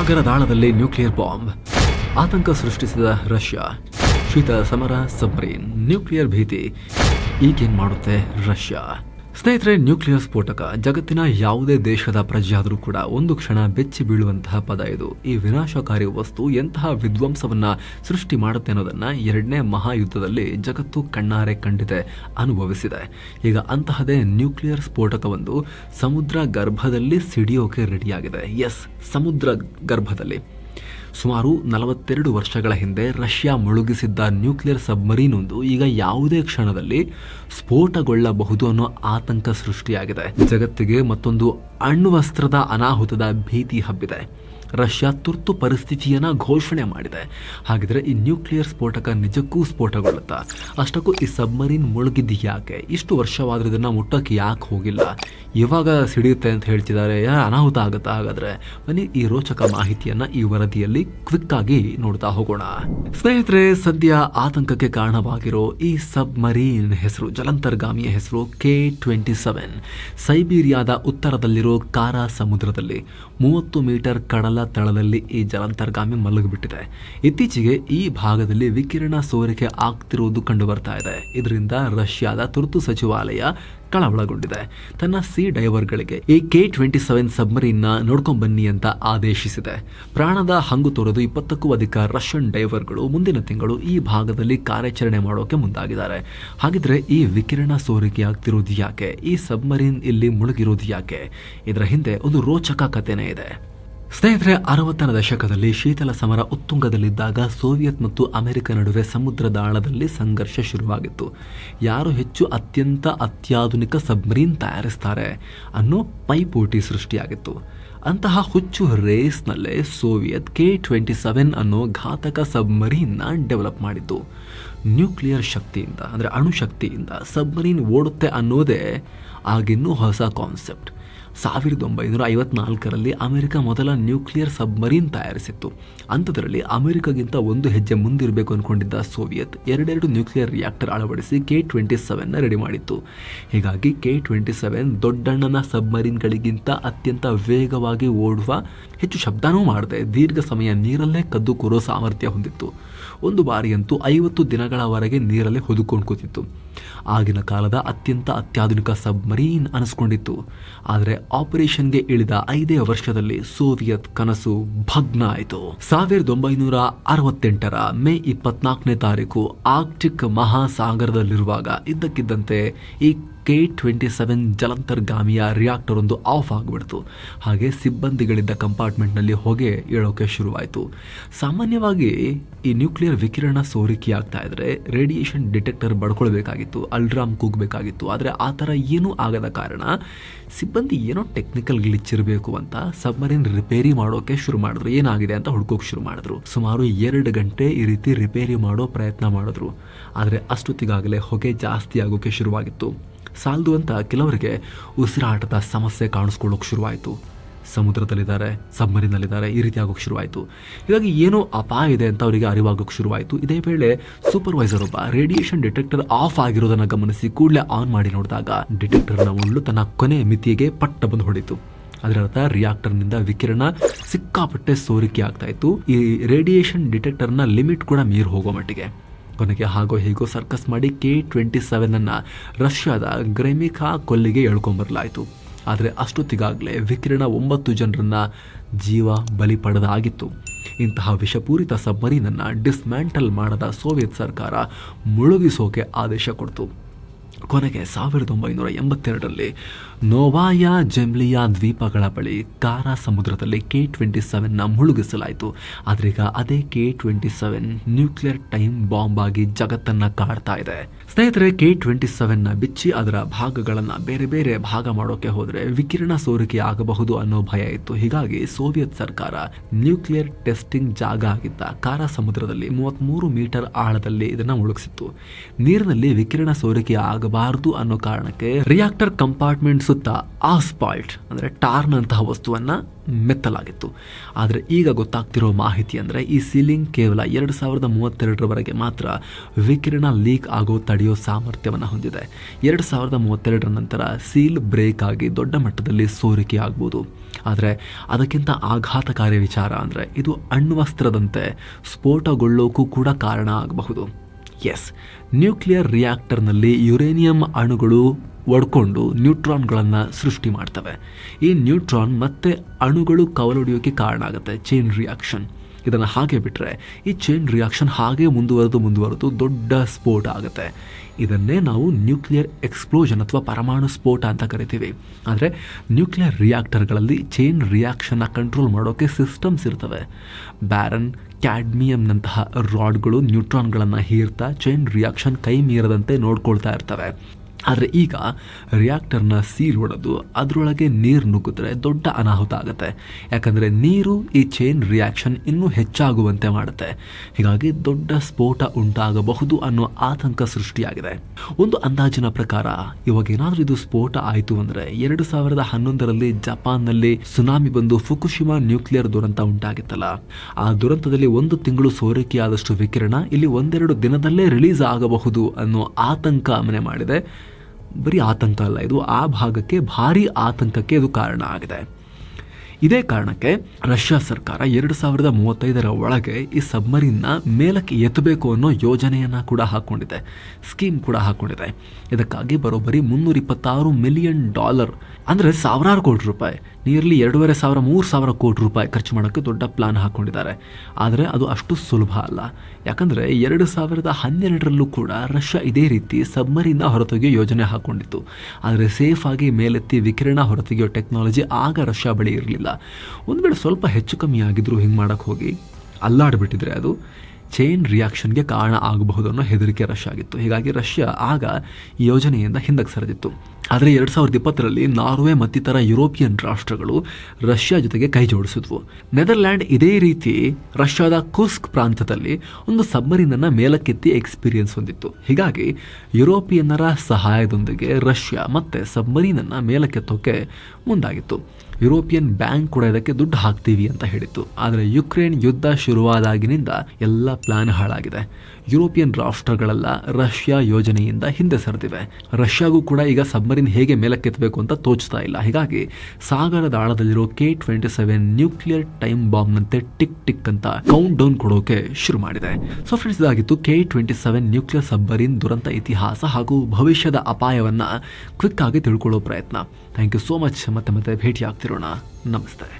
ಸಾಗರದಾಳದಲ್ಲಿ nuclear bomb. ಆತಂಕ ಸೃಷ್ಟಿಸಿದ Russia. ಶೀತ ಸಮರ ಸಬ್ಮರೀನ್. ನ್ಯೂಕ್ಲಿಯರ್ ಭೀತಿ. ಈಗೇನ್ ಮಾಡುತ್ತೆ ರಷ್ಯಾ? ಸ್ನೇಹಿತರೆ ನ್ಯೂಕ್ಲಿಯರ್ ಸ್ಫೋಟಕ ಜಗತ್ತಿನ ಯಾವುದೇ ದೇಶದ ಪ್ರಜೆಯಾದರೂ ಕೂಡ ಒಂದು ಕ್ಷಣ ಬೆಚ್ಚಿ ಬೀಳುವಂತಹ ಪದ ಇದು. ಈ ವಿನಾಶಕಾರಿ ವಸ್ತು ಎಂತಹ ವಿಧ್ವಂಸವನ್ನ ಸೃಷ್ಟಿ ಮಾಡುತ್ತೆ ಅನ್ನೋದನ್ನ ಎರಡನೇ ಮಹಾಯುದ್ಧದಲ್ಲಿ ಜಗತ್ತು ಕಣ್ಣಾರೆ ಕಂಡಿದೆ, ಅನುಭವಿಸಿದೆ. ಈಗ ಅಂತಹದೇ ನ್ಯೂಕ್ಲಿಯರ್ ಸ್ಫೋಟಕವೊಂದು ಸಮುದ್ರ ಗರ್ಭದಲ್ಲಿ ಸಿಡಿಯೋಕೆ ರೆಡಿಯಾಗಿದೆ. ಎಸ್ ಸಮುದ್ರ ಗರ್ಭದಲ್ಲಿ. ಸುಮಾರು ನಲವತ್ತೆರಡು ವರ್ಷಗಳ ಹಿಂದೆ ರಷ್ಯಾ ಮುಳುಗಿಸಿದ್ದ ನ್ಯೂಕ್ಲಿಯರ್ ಸಬ್ಮರೀನ್ ಒಂದು ಈಗ ಯಾವುದೇ ಕ್ಷಣದಲ್ಲಿ ಸ್ಫೋಟಗೊಳ್ಳಬಹುದು ಅನ್ನೋ ಆತಂಕ ಸೃಷ್ಟಿಯಾಗಿದೆ. ಜಗತ್ತಿಗೆ ಮತ್ತೊಂದು ಅಣ್ವಸ್ತ್ರದ ಅನಾಹುತದ ಭೀತಿ ಹಬ್ಬಿದೆ. ರಷ್ಯಾ ತುರ್ತು ಪರಿಸ್ಥಿತಿಯನ್ನ ಘೋಷಣೆ ಮಾಡಿದೆ. ಹಾಗಿದ್ರೆ ಈ ನ್ಯೂಕ್ಲಿಯರ್ ಸ್ಫೋಟಕ ನಿಜಕ್ಕೂ ಸ್ಫೋಟಗೊಳ್ಳುತ್ತಾ? ಅಷ್ಟಕ್ಕೂ ಈ ಸಬ್ಮರೀನ್ ಮುಳುಗಿದ್ದು ಯಾಕೆ? ಇಷ್ಟು ವರ್ಷವಾದ್ರೂ ಇದನ್ನ ಮುಟ್ಟಕ್ಕೆ ಯಾಕೆ ಹೋಗಿಲ್ಲ? ಇವಾಗ ಸಿಡಿಯುತ್ತೆ ಅಂತ ಹೇಳ್ತಿದ್ದಾರೆ. ಅನಾಹುತ ಆಗುತ್ತಾ? ಹಾಗಾದ್ರೆ ಬನ್ನಿ ಈ ರೋಚಕ ಮಾಹಿತಿಯನ್ನ ಈ ವರದಿಯಲ್ಲಿ ಕ್ವಿಕ್ ಆಗಿ ನೋಡ್ತಾ ಹೋಗೋಣ. ಸ್ನೇಹಿತರೆ, ಸದ್ಯ ಆತಂಕಕ್ಕೆ ಕಾರಣವಾಗಿರೋ ಈ ಸಬ್ಮರೀನ್ ಹೆಸರು, ಜಲಂತರ್ಗಾಮಿಯ ಹೆಸರು ಕೆ ಟ್ವೆಂಟಿ ಸೆವೆನ್. ಸೈಬೀರಿಯಾದ ಉತ್ತರದಲ್ಲಿರೋ ಕಾರಾ ಸಮುದ್ರದಲ್ಲಿ ಮೂವತ್ತು ಮೀಟರ್ ಕಡಲ ತಳದಲ್ಲಿ ಈ ಜಲಾಂತರ್ಗಾಮಿ ಮಲಗಿಬಿಟ್ಟಿದೆ. ಇತ್ತೀಚೆಗೆ ಈ ಭಾಗದಲ್ಲಿ ವಿಕಿರಣ ಸೋರಿಕೆ ಆಗ್ತಿರುವುದು ಕಂಡು ಬರ್ತಾ ಇದೆ. ಇದರಿಂದ ರಷ್ಯಾದ ತುರ್ತು ಸಚಿವಾಲಯ ಕಳವಳಗೊಂಡಿದೆ. ತನ್ನ ಸಿ ಡೈವರ್ಗಳಿಗೆ ಈ ಕೆ ಟ್ವೆಂಟಿ ಸೆವೆನ್ ಸಬ್ಮರೀನ್ನ ನೋಡ್ಕೊಂಡ್ ಬನ್ನಿ ಅಂತ ಆದೇಶಿಸಿದೆ. ಪ್ರಾಣದ ಹಂಗು ತೊರೆದು ಇಪ್ಪತ್ತಕ್ಕೂ ಅಧಿಕ ರಷ್ಯನ್ ಡೈವರ್ಗಳು ಮುಂದಿನ ತಿಂಗಳು ಈ ಭಾಗದಲ್ಲಿ ಕಾರ್ಯಾಚರಣೆ ಮಾಡೋಕೆ ಮುಂದಾಗಿದ್ದಾರೆ. ಹಾಗಿದ್ರೆ ಈ ವಿಕಿರಣ ಸೋರಿಕೆ ಆಗ್ತಿರೋದು ಯಾಕೆ? ಈ ಸಬ್ಮರೀನ್ ಇಲ್ಲಿ ಮುಳುಗಿರೋದು ಯಾಕೆ? ಇದರ ಹಿಂದೆ ಒಂದು ರೋಚಕ ಕಥೆನೇ ಇದೆ. ಸ್ನೇಹಿತರೆ, ಅರವತ್ತರ ದಶಕದಲ್ಲಿ ಶೀತಲ ಸಮರ ಉತ್ತುಂಗದಲ್ಲಿದ್ದಾಗ ಸೋವಿಯತ್ ಮತ್ತು ಅಮೆರಿಕ ನಡುವೆ ಸಮುದ್ರದ ಆಳದಲ್ಲಿ ಸಂಘರ್ಷ ಶುರುವಾಗಿತ್ತು. ಯಾರು ಹೆಚ್ಚು ಅತ್ಯಂತ ಅತ್ಯಾಧುನಿಕ ಸಬ್ಮರೀನ್ ತಯಾರಿಸ್ತಾರೆ ಅನ್ನೋ ಪೈಪೋಟಿ ಸೃಷ್ಟಿಯಾಗಿತ್ತು. ಅಂತಹ ಹುಚ್ಚು ರೇಸ್ನಲ್ಲೇ ಸೋವಿಯತ್ ಕೆ ಟ್ವೆಂಟಿ ಸೆವೆನ್ ಅನ್ನೋ ಘಾತಕ ಸಬ್ಮರೀನ್ನ ಡೆವಲಪ್ ಮಾಡಿತು ನ್ಯೂಕ್ಲಿಯರ್ ಶಕ್ತಿಯಿಂದ, ಅಂದರೆ ಅಣುಶಕ್ತಿಯಿಂದ ಸಬ್ಮರೀನ್ ಓಡುತ್ತೆ ಅನ್ನೋದೇ ಆಗಿನ್ನೂ ಹೊಸ ಕಾನ್ಸೆಪ್ಟ್. ಸಾವಿರದ ಒಂಬೈನೂರ ಐವತ್ನಾಲ್ಕರಲ್ಲಿ ಅಮೆರಿಕ ಮೊದಲ ನ್ಯೂಕ್ಲಿಯರ್ ಸಬ್ಮರೀನ್ ತಯಾರಿಸಿತ್ತು. ಅಂಥದ್ರಲ್ಲಿ ಅಮೆರಿಕಗಿಂತ ಒಂದು ಹೆಜ್ಜೆ ಮುಂದಿರಬೇಕು ಅಂದ್ಕೊಂಡಿದ್ದ ಸೋವಿಯತ್ ಎರಡೆರಡು ನ್ಯೂಕ್ಲಿಯರ್ ರಿಯಾಕ್ಟರ್ ಅಳವಡಿಸಿ ಕೆ ಟ್ವೆಂಟಿ ಸೆವೆನ್ನ ರೆಡಿ ಮಾಡಿತ್ತು. ಹೀಗಾಗಿ ಕೆ ಟ್ವೆಂಟಿ ಸೆವೆನ್ ದೊಡ್ಡಣ್ಣನ ಸಬ್ಮರೀನ್ಗಳಿಗಿಂತ ಅತ್ಯಂತ ವೇಗವಾಗಿ ಓಡುವ ಹೆಚ್ಚು ಶಬ್ದನೂ ಮಾಡದೆ ದೀರ್ಘ ಸಮಯ ನೀರಲ್ಲೇ ಕದ್ದು ಕೂರೋ ಸಾಮರ್ಥ್ಯ ಹೊಂದಿತ್ತು. ಒಂದು ಬಾರಿಯಂತೂ ಐವತ್ತು ದಿನಗಳವರೆಗೆ ನೀರಲ್ಲೇ ಹೊದುಕೊಂಡು ಕೂತಿತ್ತು. ಆಗಿನ ಕಾಲದ ಅತ್ಯಂತ ಅತ್ಯಾಧುನಿಕ ಸಬ್ಮರೀನ್ ಅನಿಸ್ಕೊಂಡಿತ್ತು. ಆದರೆ ಆಪರೇಷನ್ಗೆ ಇಳಿದ ಐದೇ ವರ್ಷದಲ್ಲಿ ಸೋವಿಯತ್ ಕನಸು ಭಗ್ನ ಆಯಿತು. ಸಾವಿರದ ಒಂಬೈನೂರ ಅರವತ್ತೆಂಟರ ಮೇ ಇಪ್ಪತ್ನಾಲ್ಕನೇ ತಾರೀಕು ಆರ್ಕ್ಟಿಕ್ ಮಹಾಸಾಗರದಲ್ಲಿರುವಾಗ ಇದ್ದಕ್ಕಿದ್ದಂತೆ ಈ ಕೆ ಟ್ವೆಂಟಿ ಸೆವೆನ್ ಜಲಂತರ್ಗಾಮಿಯ ರಿಯಾಕ್ಟರ್ ಒಂದು ಆಫ್ ಆಗಿಬಿಡ್ತು. ಹಾಗೆ ಸಿಬ್ಬಂದಿಗಳಿದ್ದ ಕಂಪಾರ್ಟ್ಮೆಂಟ್ನಲ್ಲಿ ಹೊಗೆ ಏಳೋಕೆ ಶುರುವಾಯಿತು. ಸಾಮಾನ್ಯವಾಗಿ ಈ ನ್ಯೂಕ್ಲಿಯರ್ ವಿಕಿರಣ ಸೋರಿಕೆ ಆಗ್ತಾ ಇದ್ರೆ ರೇಡಿಯೇಷನ್ ಡಿಟೆಕ್ಟರ್ ಬಡ್ಕೊಳ್ಬೇಕಾಗಿತ್ತು, ಅಲ್ರಾಮ್ ಕೂಗಬೇಕಾಗಿತ್ತು. ಆದರೆ ಆ ಥರ ಏನೂ ಆಗದ ಕಾರಣ ಸಿಬ್ಬಂದಿ ಏನೋ ಟೆಕ್ನಿಕಲ್ ಗ್ಲಿಚ್ ಇರಬೇಕು ಅಂತ ಸಬ್ಮರೀನ್ ರಿಪೇರಿ ಮಾಡೋಕೆ ಶುರು ಮಾಡಿದ್ರು. ಏನಾಗಿದೆ ಅಂತ ಹುಡ್ಕೋಕೆ ಶುರು ಮಾಡಿದ್ರು. ಸುಮಾರು ಎರಡು ಗಂಟೆ ಈ ರೀತಿ ರಿಪೇರಿ ಮಾಡೋ ಪ್ರಯತ್ನ ಮಾಡಿದ್ರು. ಆದರೆ ಅಷ್ಟೊತ್ತಿಗಾಗಲೇ ಹೊಗೆ ಜಾಸ್ತಿ ಆಗೋಕೆ ಶುರುವಾಗಿತ್ತು. ಸಾಲದು ಅಂತ ಕೆಲವರಿಗೆ ಉಸಿರಾಟದ ಸಮಸ್ಯೆ ಕಾಣಿಸ್ಕೊಳ್ಳೋಕೆ ಶುರುವಾಯಿತು. ಸಮುದ್ರದಲ್ಲಿದ್ದಾರೆ, ಸಬ್ಮರಿನಲ್ಲಿದ್ದಾರೆ, ಈ ರೀತಿ ಆಗೋಕೆ ಶುರುವಾಯಿತು. ಹೀಗಾಗಿ ಏನೋ ಅಪಾಯ ಇದೆ ಅಂತ ಅವರಿಗೆ ಅರಿವಾಗೋಕೆ ಶುರುವಾಯಿತು. ಇದೇ ವೇಳೆ ಸೂಪರ್ವೈಸರ್ ಒಬ್ಬ ರೇಡಿಯೇಷನ್ ಡಿಟೆಕ್ಟರ್ ಆಫ್ ಆಗಿರೋದನ್ನು ಗಮನಿಸಿ ಕೂಡಲೇ ಆನ್ ಮಾಡಿ ನೋಡಿದಾಗ ಡಿಟೆಕ್ಟರ್ನ ಒಳ್ಳು ತನ್ನ ಕೊನೆ ಮಿತಿಗೆ ಪಟ್ಟ ಬಂದು ಹೊಡಿತು. ಅದರರ್ಥ ರಿಯಾಕ್ಟರ್ನಿಂದ ವಿಕಿರಣ ಸಿಕ್ಕಾಪಟ್ಟೆ ಸೋರಿಕೆ ಆಗ್ತಾ ಇತ್ತು. ಈ ರೇಡಿಯೇಷನ್ ಡಿಟೆಕ್ಟರ್ನ ಲಿಮಿಟ್ ಕೂಡ ಮೀರಿ ಹೋಗೋ ಮಟ್ಟಿಗೆ. ಕೊನೆಗೆ ಹಾಗೋ ಹೀಗೋ ಸರ್ಕಸ್ ಮಾಡಿ ಕೆ ಟ್ವೆಂಟಿ ಸೆವೆನನ್ನು ರಷ್ಯಾದ ಗ್ರೆಮಿಕಾ ಕೊಲ್ಲಿಗೆ ಎಳ್ಕೊಂಬರಲಾಯಿತು ಆದರೆ ಅಷ್ಟೊತ್ತಿಗಾಗಲೇ ವಿಕಿರಣ ಒಂಬತ್ತು ಜನರನ್ನ ಜೀವ ಬಲಿ ಪಡೆದಾಗಿತ್ತು. ಇಂತಹ ವಿಷಪೂರಿತ ಸಬ್ಮರೀನನ್ನು ಡಿಸ್ಮ್ಯಾಂಟಲ್ ಮಾಡದ ಸೋವಿಯತ್ ಸರ್ಕಾರ ಮುಳುಗಿಸೋಕೆ ಆದೇಶ ಕೊಡ್ತು. ಕೊನೆಗೆ ಸಾವಿರದ ಒಂಬೈನೂರ ಎಂಬತ್ತೆರಡರಲ್ಲಿ ನೋವಾಯ ಜೆಮ್ಲಿಯಾ ದ್ವೀಪಗಳ ಬಳಿ ಕಾರಾ ಸಮುದ್ರದಲ್ಲಿ ಕೆ ಟ್ವೆಂಟಿ ಸೆವೆನ್ನ ಮುಳುಗಿಸಲಾಯಿತು. ಆದ್ರೀಗ ಅದೇ K twenty seven nuclear time bomb ಆಗಿ ಜಗತ್ತನ್ನ ಕಾಡ್ತಾ ಇದೆ. ಸ್ನೇಹಿತರೆ, ಕೆ ಟ್ವೆಂಟಿ ಸೆವೆನ್ನ ಬಿಚ್ಚಿ ಅದರ ಭಾಗಗಳನ್ನು ಬೇರೆ ಬೇರೆ ಭಾಗ ಮಾಡೋಕೆ ಹೋದರೆ ವಿಕಿರಣ ಸೋರಿಕೆ ಆಗಬಹುದು ಅನ್ನೋ ಭಯ ಇತ್ತು. ಹೀಗಾಗಿ ಸೋವಿಯತ್ ಸರ್ಕಾರ ನ್ಯೂಕ್ಲಿಯರ್ ಟೆಸ್ಟಿಂಗ್ ಜಾಗ ಆಗಿದ್ದ ಕಾರಾ ಸಮುದ್ರದಲ್ಲಿ ಮೂವತ್ತ್ಮೂರು ಮೀಟರ್ ಆಳದಲ್ಲಿ ಇದನ್ನು ಮುಳುಗಿಸಿತ್ತು. ನೀರಿನಲ್ಲಿ ವಿಕಿರಣ ಸೋರಿಕೆ ಆಗಬಾರದು ಅನ್ನೋ ಕಾರಣಕ್ಕೆ ರಿಯಾಕ್ಟರ್ ಕಂಪಾರ್ಟ್ಮೆಂಟ್ ಸುತ್ತ ಆಸ್ಪಾಲ್ಟ್ ಅಂದರೆ ಟಾರ್ನ್ ಅಂತಹ ವಸ್ತುವನ್ನು ಮೆತ್ತಲಾಗಿತ್ತು. ಆದರೆ ಈಗ ಗೊತ್ತಾಗ್ತಿರೋ ಮಾಹಿತಿ ಅಂದರೆ ಈ ಸೀಲಿಂಗ್ ಕೇವಲ ಎರಡು ಸಾವಿರದ ಮೂವತ್ತೆರಡರವರೆಗೆ ಮಾತ್ರ ವಿಕಿರಣ ಲೀಕ್ ಆಗೋ ತಡೆಯೋ ಸಾಮರ್ಥ್ಯವನ್ನು ಹೊಂದಿದೆ. ಎರಡು ಸಾವಿರದ ಮೂವತ್ತೆರಡರ ನಂತರ ಸೀಲ್ ಬ್ರೇಕ್ ಆಗಿ ದೊಡ್ಡ ಮಟ್ಟದಲ್ಲಿ ಸೋರಿಕೆ ಆಗ್ಬೋದು. ಆದರೆ ಅದಕ್ಕಿಂತ ಆಘಾತಕಾರಿ ವಿಚಾರ ಅಂದರೆ ಇದು ಅಣ್ವಸ್ತ್ರದಂತೆ ಸ್ಫೋಟಗೊಳ್ಳೋಕ್ಕೂ ಕೂಡ ಕಾರಣ ಆಗಬಹುದು. ಎಸ್ ನ್ಯೂಕ್ಲಿಯರ್ ರಿಯಾಕ್ಟರ್ನಲ್ಲಿ ಯುರೇನಿಯಂ ಅಣುಗಳು ಒಡ್ಕೊಂಡು ನ್ಯೂಟ್ರಾನ್ಗಳನ್ನು ಸೃಷ್ಟಿ ಮಾಡ್ತವೆ. ಈ ನ್ಯೂಟ್ರಾನ್ ಮತ್ತೆ ಅಣುಗಳು ಕವಲೊಡೆಯೋಕ್ಕೆ ಕಾರಣ ಆಗುತ್ತೆ ಚೈನ್ ರಿಯಾಕ್ಷನ್ ಇದನ್ನು ಹಾಗೆ ಬಿಟ್ಟರೆ ಈ ಚೈನ್ ರಿಯಾಕ್ಷನ್ ಹಾಗೆ ಮುಂದುವರೆದು ಮುಂದುವರೆದು ದೊಡ್ಡ ಸ್ಫೋಟ ಆಗುತ್ತೆ. ಇದನ್ನೇ ನಾವು ನ್ಯೂಕ್ಲಿಯರ್ ಎಕ್ಸ್ಪ್ಲೋಷನ್ ಅಥವಾ ಪರಮಾಣು ಸ್ಫೋಟ ಅಂತ ಕರಿತೀವಿ. ಆದರೆ ನ್ಯೂಕ್ಲಿಯರ್ ರಿಯಾಕ್ಟರ್ಗಳಲ್ಲಿ ಚೈನ್ ರಿಯಾಕ್ಷನ್ನ ಕಂಟ್ರೋಲ್ ಮಾಡೋಕ್ಕೆ ಸಿಸ್ಟಮ್ಸ್ ಇರ್ತವೆ. ಬ್ಯಾರನ್ ಕ್ಯಾಡ್ಮಿಯಂನಂತಹ ರಾಡ್ಗಳು ನ್ಯೂಟ್ರಾನ್ಗಳನ್ನು ಹೀರ್ತಾ ಚೈನ್ ರಿಯಾಕ್ಷನ್ ಕೈ ಮೀರದಂತೆ ನೋಡ್ಕೊಳ್ತಾ ಇರ್ತವೆ. ಆದರೆ ಈಗ ರಿಯಾಕ್ಟರ್ನ ಸೀಲ್ ಹೊಡೆದು ಅದರೊಳಗೆ ನೀರು ನುಗ್ಗಿದ್ರೆ ದೊಡ್ಡ ಅನಾಹುತ ಆಗುತ್ತೆ. ಯಾಕಂದರೆ ನೀರು ಈ ಚೈನ್ ರಿಯಾಕ್ಷನ್ ಇನ್ನೂ ಹೆಚ್ಚಾಗುವಂತೆ ಮಾಡುತ್ತೆ. ಹೀಗಾಗಿ ದೊಡ್ಡ ಸ್ಫೋಟ ಉಂಟಾಗಬಹುದು ಅನ್ನೋ ಆತಂಕ ಸೃಷ್ಟಿಯಾಗಿದೆ. ಒಂದು ಅಂದಾಜಿನ ಪ್ರಕಾರ, ಇವಾಗ ಏನಾದರೂ ಇದು ಸ್ಫೋಟ ಆಯಿತು ಅಂದರೆ ಎರಡು ಸಾವಿರದ ಹನ್ನೊಂದರಲ್ಲಿ ಜಪಾನ್ನಲ್ಲಿ ಸುನಾಮಿ ಬಂದು ಫುಕುಶಿಮಾ ನ್ಯೂಕ್ಲಿಯರ್ ದುರಂತ ಉಂಟಾಗಿತ್ತಲ್ಲ. ಆ ದುರಂತದಲ್ಲಿ ಒಂದು ತಿಂಗಳು ಸೋರಿಕೆಯಾದಷ್ಟು ವಿಕಿರಣ ಇಲ್ಲಿ ಒಂದೆರಡು ದಿನದಲ್ಲೇ ರಿಲೀಸ್ ಆಗಬಹುದು ಅನ್ನೋ ಆತಂಕ ಮನೆ ಮಾಡಿದೆ. ಬರೀ ಆತಂಕ ಅಲ್ಲ ಇದು ಆ ಭಾಗಕ್ಕೆ ಭಾರಿ ಆತಂಕಕ್ಕೆ ಇದು ಕಾರಣ ಆಗಿದೆ. ಇದೇ ಕಾರಣಕ್ಕೆ ರಷ್ಯಾ ಸರ್ಕಾರ ಎರಡು ಸಾವಿರದ ಮೂವತ್ತೈದರ ಒಳಗೆ ಈ ಸಬ್ಮರಿನ್ನ ಮೇಲಕ್ಕೆ ಎತ್ತಬೇಕು ಅನ್ನೋ ಯೋಜನೆಯನ್ನು ಕೂಡ ಹಾಕೊಂಡಿದೆ. ಸ್ಕೀಮ್ ಕೂಡ ಹಾಕೊಂಡಿದೆ. ಇದಕ್ಕಾಗಿ ಬರೋಬ್ಬರಿ ಮುನ್ನೂರ ಇಪ್ಪತ್ತಾರು ಮಿಲಿಯನ್ ಡಾಲರ್, ಅಂದರೆ ಸಾವಿರಾರು ಕೋಟಿ ರೂಪಾಯಿ. ನಿಯರ್ಲಿ ಎರಡೂವರೆ ಸಾವಿರ, ಮೂರು ಸಾವಿರ ಕೋಟಿ ರೂಪಾಯಿ ಖರ್ಚು ಮಾಡೋಕ್ಕೆ ದೊಡ್ಡ ಪ್ಲಾನ್ ಹಾಕೊಂಡಿದ್ದಾರೆ. ಆದರೆ ಅದು ಅಷ್ಟು ಸುಲಭ ಅಲ್ಲ. ಯಾಕಂದರೆ ಎರಡು ಸಾವಿರದ ಹನ್ನೆರಡರಲ್ಲೂ ಕೂಡ ರಷ್ಯಾ ಇದೇ ರೀತಿ ಸಬ್ಮರೀನ್ನ ಹೊರತೆಗೆಯೋ ಯೋಜನೆ ಹಾಕೊಂಡಿತ್ತು. ಆದರೆ ಸೇಫಾಗಿ ಮೇಲೆತ್ತಿ ವಿಕಿರಣ ಹೊರತೆಗೆಯೋ ಟೆಕ್ನಾಲಜಿ ಆಗ ರಷ್ಯಾ ಬಳಿ ಇರಲಿಲ್ಲ. ಒಂದು ವೇಳೆ ಸ್ವಲ್ಪ ಹೆಚ್ಚು ಕಮ್ಮಿ ಆಗಿದ್ರು ಹಿಂಗೆ ಮಾಡೋಕ್ಕೆ ಹೋಗಿ ಅಲ್ಲಾಡ್ಬಿಟ್ಟಿದ್ರೆ ಅದು ಚೈನ್ ರಿಯಾಕ್ಷನ್ಗೆ ಕಾರಣ ಆಗಬಹುದು ಅನ್ನೋ ಹೆದರಿಕೆ ರಶ್ ಆಗಿತ್ತು. ಹೀಗಾಗಿ ರಷ್ಯಾ ಆಗ ಯೋಜನೆಯಿಂದ ಹಿಂದಕ್ಕೆ ಸರಿದಿತ್ತು. ಆದರೆ ಎರಡು ಸಾವಿರದ ಇಪ್ಪತ್ತರಲ್ಲಿ ನಾರ್ವೆ ಮತ್ತಿತರ ಯುರೋಪಿಯನ್ ರಾಷ್ಟ್ರಗಳು ರಷ್ಯಾ ಜೊತೆಗೆ ಕೈ ಜೋಡಿಸಿದ್ವು. ನೆದರ್ಲ್ಯಾಂಡ್ ಇದೇ ರೀತಿ ರಷ್ಯಾದ ಕುಸ್ಕ್ ಪ್ರಾಂತ್ಯದಲ್ಲಿ ಒಂದು ಸಬ್ಮರೀನನ್ನು ಮೇಲಕ್ಕೆತ್ತಿ ಎಕ್ಸ್ಪೀರಿಯನ್ಸ್ ಹೊಂದಿತ್ತು. ಹೀಗಾಗಿ ಯುರೋಪಿಯನ್ನರ ಸಹಾಯದೊಂದಿಗೆ ರಷ್ಯಾ ಮತ್ತೆ ಸಬ್ಮರೀನನ್ನು ಮೇಲಕ್ಕೆತ್ತೋಕೆ ಮುಂದಾಗಿತ್ತು. ಯುರೋಪಿಯನ್ ಬ್ಯಾಂಕ್ ಕೂಡ ಇದಕ್ಕೆ ದುಡ್ಡು ಹಾಕ್ತೀವಿ ಅಂತ ಹೇಳಿತ್ತು. ಆದರೆ ಯುಕ್ರೇನ್ ಯುದ್ಧ ಶುರುವಾದಾಗಿನಿಂದ ಎಲ್ಲ ಪ್ಲಾನ್ ಹಾಳಾಗಿದೆ. ಯುರೋಪಿಯನ್ ರಾಷ್ಟ್ರಗಳೆಲ್ಲ ರಷ್ಯಾ ಯೋಜನೆಯಿಂದ ಹಿಂದೆ ಸರಿದಿವೆ. ರಷ್ಯಾಗೂ ಕೂಡ ಈಗ ಸಬ್ಮರಿನ್ ಹೇಗೆ ಮೇಲಕ್ಕೆತ್ತಬೇಕು ಅಂತ ತೋಚ್ತಾ ಇಲ್ಲ. ಹೀಗಾಗಿ ಸಾಗರದ ಆಳದಲ್ಲಿರೋ K twenty seven nuclear time ಬಾಂಬ್ನಂತೆ tick tick ಅಂತ ಕೌಂಟ್ ಡೌನ್ ಕೊಡೋಕೆ ಶುರು ಮಾಡಿದೆ. ಸೊ ಫ್ರೆಂಡ್ಸ್ ಇದಾಗಿತ್ತು K twenty seven nuclear submarine ದುರಂತ ಇತಿಹಾಸ ಹಾಗೂ ಭವಿಷ್ಯದ ಅಪಾಯವನ್ನ ಕ್ವಿಕ್ ಆಗಿ ತಿಳ್ಕೊಳ್ಳೋ ಪ್ರಯತ್ನ. ಥ್ಯಾಂಕ್ ಯು ಸೋ ಮಚ್ ಮತ್ತೆ ಮತ್ತೆ ಭೇಟಿ ಆಗ್ತಿರೋಣ ನಮಸ್ತೆ.